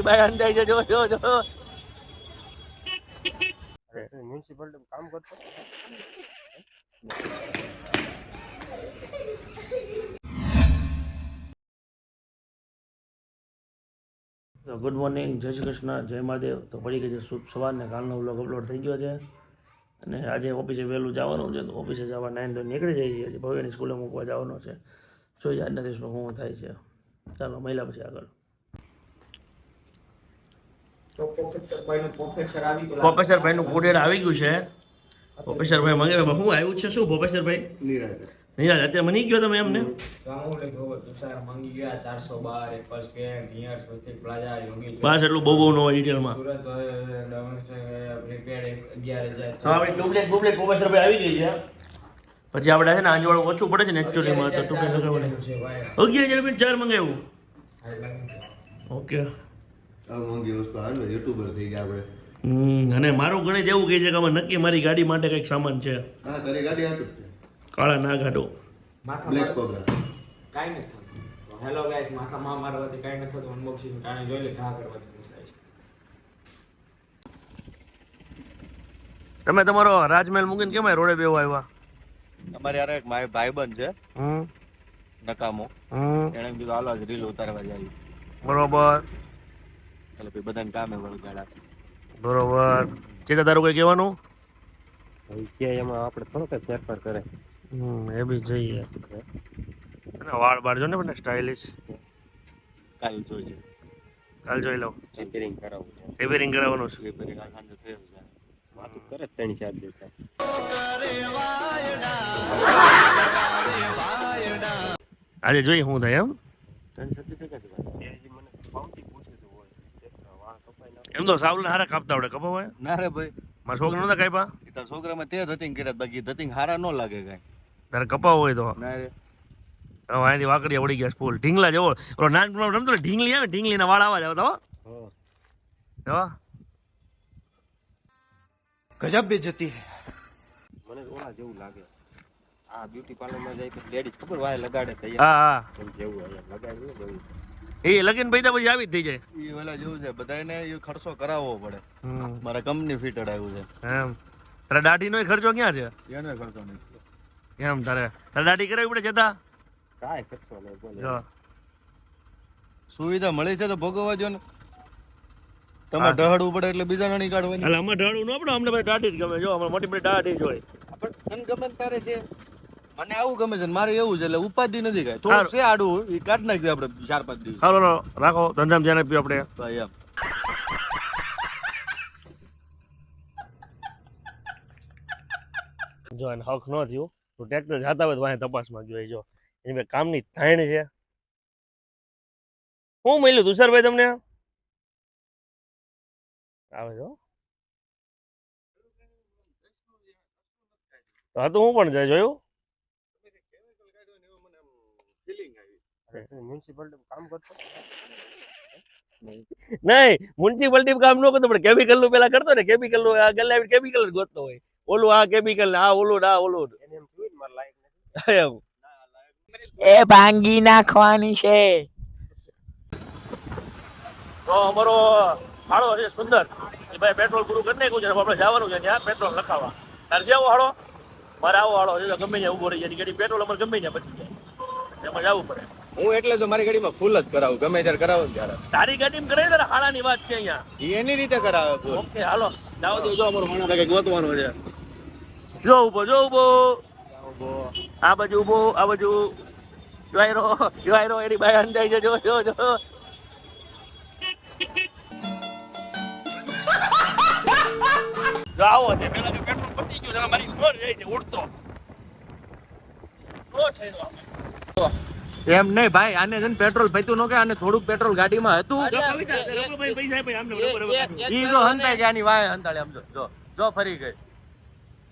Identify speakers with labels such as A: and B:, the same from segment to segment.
A: એની by અંદાજ જો જો જો.
B: મ્યુનિસિપાલિટી કામ કરતો?
A: તો ગુડ મોર્નિંગ જય શ્રી કૃષ્ણ જય મહાદેવ. તો પડી ગઈ છે શુભ સવારને કાલનો વ્લોગ અપલોડ થઈ ગયો છે. અને આજે ઓફિસે વહેલું જવાનું છે તો ઓફિસે જવા નાઇન તો નીકળી જાય છે ભવ્યની સ્કૂલે મૂકવા જવાનો છે. જોઈએ આજના દિવસમાં શું થાય છે. ચાલો મહિલા પછી આગળ. પ્રોફેસરભાઈનું કુરિયર આવી ગયું. છે. પ્રોફેસરભાઈ મંગાવ્યા શું આવ્યું છે શું પ્રોફેસરભાઈ નિરાજ અત્યારે મની ગયો તમે એમને? બસ એટલું બહુ બહુ ન ડિટેલમાં આવી ગઈ છે. પછી આપણે છે ને આંજવાળું ઓછું પડે છે ને એકચ્યુઅલીમાં તો ટુકડે લગાવવાને. અગિયાર હજાર રૂપિયા ચાર મંગાવ્યું? ઓકે
C: મોંઘી વસ્તુ આવે યુટ્યુબર થઈ ગયા આપણે.
A: અને મારું ગણે એવું કહે છે કે નક્કી મારી ગાડી માટે કંઈક સામાન છે.
C: હા તારી ગાડી આટલું છે.
A: કાળા ના ઘાટો
C: બ્લેક કોબરા
D: કાંઈ નથી તો હેલો ગાઈસ માથા માં મારવાથી કાંઈ નથી થતું. અનબોક્સિંગ ટાણે જોઈ લે ઘા કરવાથી
A: તમે તમારો રાજમહેલ મૂકીને કેમ રોડે બેવા આવ્યા?
E: અમારે યાર એક મારી ભાઈબંધ છે
A: હમ.
E: નકામો.
A: હમ.
E: એણે કીધું હાલો આજ રીલ ઉતારવા જાય.
A: બરોબર.
E: એટલે પછી બધાને કામે વળગાડા.
A: બરોબર. ચેતા તારું કંઈ કહેવાનું?
B: કે એમાં આપણે થોડો કઈ ફેરફાર કરે.
A: હમ એ બી જોઈએ. અને વાળ બાળ જો ને પણ સ્ટાઇલિશ.
E: કાલ જોઈશે
A: કાલ જોઈ લઉં
B: રિપેરિંગ કરાવવું
A: રિપેરિંગ કરાવવાનું છે.
E: રિપેરિંગ કાલ થયું છે.
B: કરે ત્રણ ચાર દેખાય.
A: આજે જોઈ હું થાય એમ?
B: ત્રણ ટકા જ વાત એ હજી મને ભાવથી પૂછે તો હોય કેટલા વાળ કપાઈ ના
A: એમ તો સાવલ હારા કાપતા આવડે કપાવાય
E: ના રે ભાઈ.
A: મારા છોકરા નતા કાપ્યા?
E: તારા છોકરામાં તે ધતિંગ કર્યા બાકી. ધતિંગ હારા ન લાગે કાંઈ.
A: તારે કપાવો હોય તો.
E: ના રે.
A: હવે અહીંથી વાકડિયા વળી ગયા સ્કૂલ. ઢીંગલા જેવો. ઓલો નાનપણમાં રમતો ઢીંગલી આવે ઢીંગલીના વાળ આવા જ આવતા હો.
B: હા.
A: જો
B: મને ઓલા જેવું લાગે. આ બ્યુટી પાર્લરમાં જાય તો લેડીઝ ખબર વાય લગાડે તો
A: હા
B: જેવું એવું
A: એ લગીન પૈસા પછી આવી થઈ જાય.
E: એ ઓલા જેવું છે બધાને એ ખર્ચો કરાવવો પડે. મારા કંપની ફિટ અડાયું છે.
A: એમ. તારે દાઢીનો ખર્ચો ક્યાં છે?
E: એનો ખર્ચો નહીં
A: એમ તારે તારા દાઢી કરાવી પડે જતા?
B: કાય ખર્ચો લે બોલે.
A: જો.
E: સુવિધા મળી છે તો ભોગવવા જો ને. તમે ઢહડવું પડે એટલે બીજા નહીં કાઢવાની.
A: એટલે અમે ઢહડવું ન પડે અમને ભાઈ દાઢી જ ગમે. જો અમને મોટી મોટી દાઢી જ હોય.
E: પણ તને ગમે તારે છે. મને આવું ગમે છે મારે એવું છે એટલે ઉપાધિ નથી કાંઈ. થોડું છે આડું એ કાઢ નાખ્યું આપણે ચાર પાંચ દિવસ.
A: હાલો રાખો ધંધામ ધ્યાન આપ્યું આપણે.
E: ભાઈ એમ.
A: જો એને હક ન થયું. તો ટ્રેક્ટર જાતા હોય તો વાંહે તપાસમાં જોઈએ જો એની ભાઈ કામની થાયણ છે. શું મળ્યું તુષારભાઈ તમને? આવે છો તો હા તો હું પણ જાય?
B: મ્યુનિસિપાલિટી કામ કરતો
A: નહીં. મ્યુનિસિપાલિટી કામ ન કરતો પણ કેમિકલનું પેલા કરતો ને કેમિકલનું આ ગલ્લે કેમિકલ જ ગોતતો હોય. ઓલું આ કેમિકલ આ ઓલું આ ઓલું
F: એ ભાંગી નાખવાની છે.
A: તો અમારો હાળો છે સુંદર. ભાઈ પેટ્રોલ પૂરું કરી નાખ્યું છે આપણે જવાનું છે ત્યાં પેટ્રોલ લખાવવા. તારે જેવો હાળો મારે આવો હાળો છે ગમે ત્યાં ઊભો રહી જાય ગાડી પેટ્રોલ અમારે ગમે ત્યાં બચી જાય. એમાં જવું પડે.
E: હું એટલે તો મારી ગાડીમાં ફૂલ જ કરાવું ગમે ત્યારે કરાવો ને ત્યારે.
A: તારી ગાડીમાં કરાવી તારે હાળાની વાત છે અહીંયા.
E: એની રીતે કરાવે ફૂલ
A: ઓકે હાલો. જાવ દો જો અમારો હાણા કંઈક ગોતવાનો છે. જો ઊભો જો ઊભો આ બાજુ ઊભો આ બાજુ. જોઈરો જોઈરો એની બાય અંદાજ છે. જો જો જો. આવો છે. પેલા પેટ્રોલ પતી ગયું મારી સ્કોર જાય છે ઉડતો. થઈ ગયો.
E: એમ નહીં ભાઈ આને છે ને પેટ્રોલ પૈતું નો કે આને થોડુંક પેટ્રોલ ગાડીમાં હતું. ઈ જો હંતાઈ કે આની વાય હંતાડે આમ જો જો ફરી ગઈ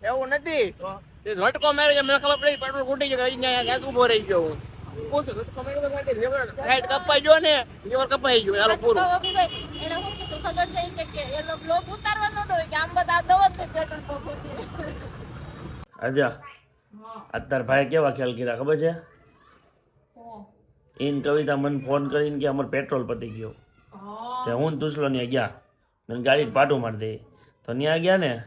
F: એવું નથી
A: તો
F: ઝટકો માર્યો છે મને ખબર પડી પેટ્રોલ ખૂટી ગયું અહીંયા ગેસ ઊભો રહી ગયો હું ગયો ને લીવર ગયું
G: કીધું
A: અત્યાર ભાઈ કેવા ખ્યાલ કર્યા ખબર છે ઇન કવિતા મને ફોન કરીને કે અમારે પેટ્રોલ પતી ગયો. તે હું તુસલો ત્યાં ગયા. મેં ગાડી પાટું મારી દે. તો ત્યાં ગયા ને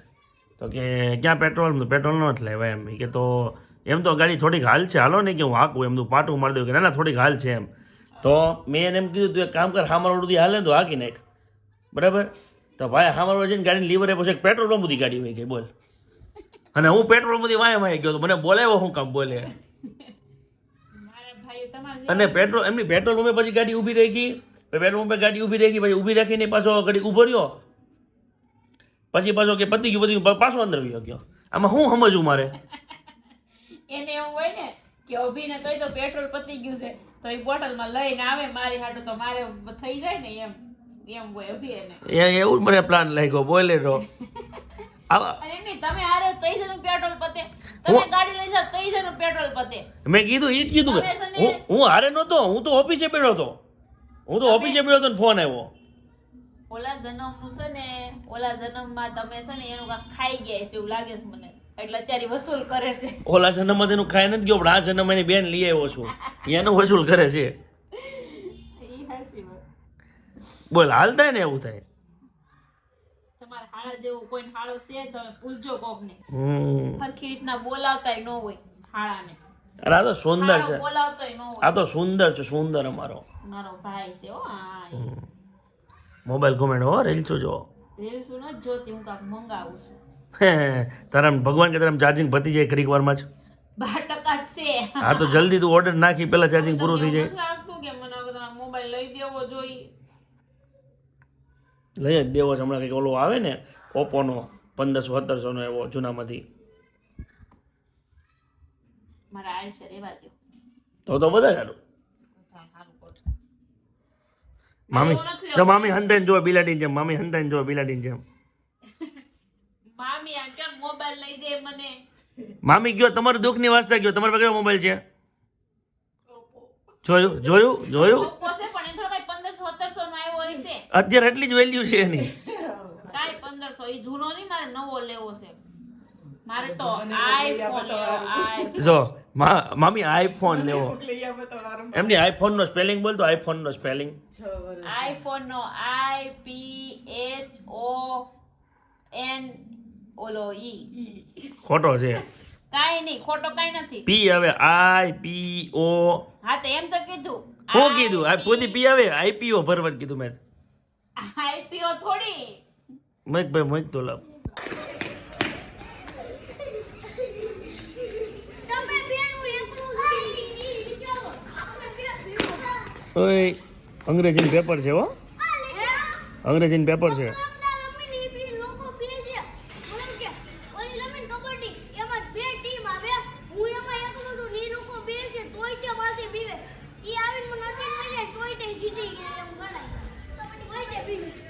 A: તો કે ક્યાં પેટ્રોલ? પેટ્રોલ નથી લેવાય એમ. કે તો એમ તો ગાડી થોડીક હાલ છે. હાલો ને કે હું હાકું એમનું પાટું મારી દઉં કે ના ના થોડીક હાલ છે એમ. તો મેં એને એમ કીધું તું એક કામ કર હામર ઓળું હાલે ને તો હાકી નાખ. બરાબર? તો ભાઈ હામર જઈને ગાડીને લીવરે પછી પેટ્રોલ પંપ બધી ગાડી હોય ગઈ બોલ. અને હું પેટ્રોલ બધી વાય વાય ગયો તો મને બોલાવ્યો શું કામ બોલે. અને પેટ્રોલ એમની પેટ્રોલ પંપે પછી ગાડી ઊભી રાખી. પેટ્રોલ પંપે ગાડી ઊભી રહી પછી ઊભી રાખીને પાછો ઘડી ઊભો રહ્યો. પછી પાછો કે પતી ગયું પતી ગયું પાછો અંદર વયો ગયો. આમાં શું સમજવું મારે?
G: એને એવું હોય ને કે અભીને તોય તો પેટ્રોલ પતી ગયું છે તો એ બોટલમાં લઈને આવે મારી હાટું તો મારે થઈ જાય ને એમ. એમ હોય અભી એને.
A: એવું મને પ્લાન લાગ્યો બોલે રો આવા
G: નહીં તમે હારે ત્રીસનું પેટ્રોલ પતે. તમે ગાડી લઈ જાવ ત્રીસનું પેટ્રોલ પતે.
A: મેં કીધું એ જ કીધું હું હું હારે નહોતો હું તો ઓફિસે બેઠો હતો. હું તો ઓફિસે બેઠો હતો ફોન આવ્યો.
G: ઓલા જન્મનું છે ને ઓલા જન્મમાં તમે છે ને એનું ખાઈ ગયા છે એવું લાગે છે મને. એટલે અત્યારે વસૂલ કરે છે.
A: ઓલા જન્મમાં તેનું ખાઈ નથી ગયો પણ આ જન્મ એની બેન લઈ આવ્યો છું. એનું વસૂલ કરે છે. બોલ હાલ થાય ને એવું થાય.
G: હાળા જેવો કોઈ હાળો છે તો પૂછજો કોકને. સરખી રીતના બોલાવતાય ન હોય હાળાને.
A: અરે આ તો સુંદર છે. આ તો સુંદર છે સુંદર અમારો.
G: મારો ભાઈ છે હો ઈ.
A: મોબાઈલ કોમેન્ટ હો રીલ્સો જો
G: રીલ્સ જોતી હું મંગાવું છું.
A: તારા ભગવાન કે તારા ચાર્જિંગ પતી જાય ઘડીક વારમાં જ? હા તો જલ્દી તું ઓર્ડર નાખી પેલા ચાર્જિંગ પૂરું થઈ જાય.
G: લાગતું કે મને મોબાઈલ લઈ દેવો જોઈએ?
A: લઈ જ દેવો છે. હમણાં કંઈક ઓલો આવે ને ઓપ્પોનો પંદરસો સત્તરસોનો એવો જૂનામાંથી. તો તો વધારે સારું મામી તો મામી હંતાઈને જોવે બિલાડીને જેમ મામી હંતાઈને જોવે બિલાડીને જેમ.
G: મામી આ કેમ મોબાઈલ લઈ દે મને?
A: મામી ગયો તમારું દુઃખની વાસ્તા ગયો. તમારા પાસે કયો મોબાઈલ છે? જોયું? જોયું? જોયું
G: ઓપ્પો છે પણ એ થોડો કઈ પંદરસો સત્તરસો નો આવ્યો હોય છે
A: અત્યારે એટલી જ વેલ્યુ છે એની.
G: કાંઈ પંદરસો? એ જૂનો નહીં મારે નવો લેવો છે. મારે તો આઈફોન આઈ
A: જો મા- મામી આઈફોન લેવો. એમની આઈફોન નો સ્પેલિંગ બોલ તો આઈફોન નો spelling
G: iPhone no I P H O N ઓલો ઈ.
A: ખોટો છે.
G: કાંઈ નહીં ખોટો કાંઈ નથી.
A: પી હવે આઈ પી ઓ
G: હા તો એમ તો કીધું.
A: હું કીધું? આ પોતી પી આવે આઈપીઓ ભરવા કીધું મેં.
G: આઈપીઓ થોડી.
A: મેક ભાઈ મેક તો લાવ.
H: તમે બેનું એકલું ખાઈ ચાલો
A: ઓય અંગ્રેજીનું પેપર છે હો. અંગ્રેજીનું પેપર છે.
H: Thank you.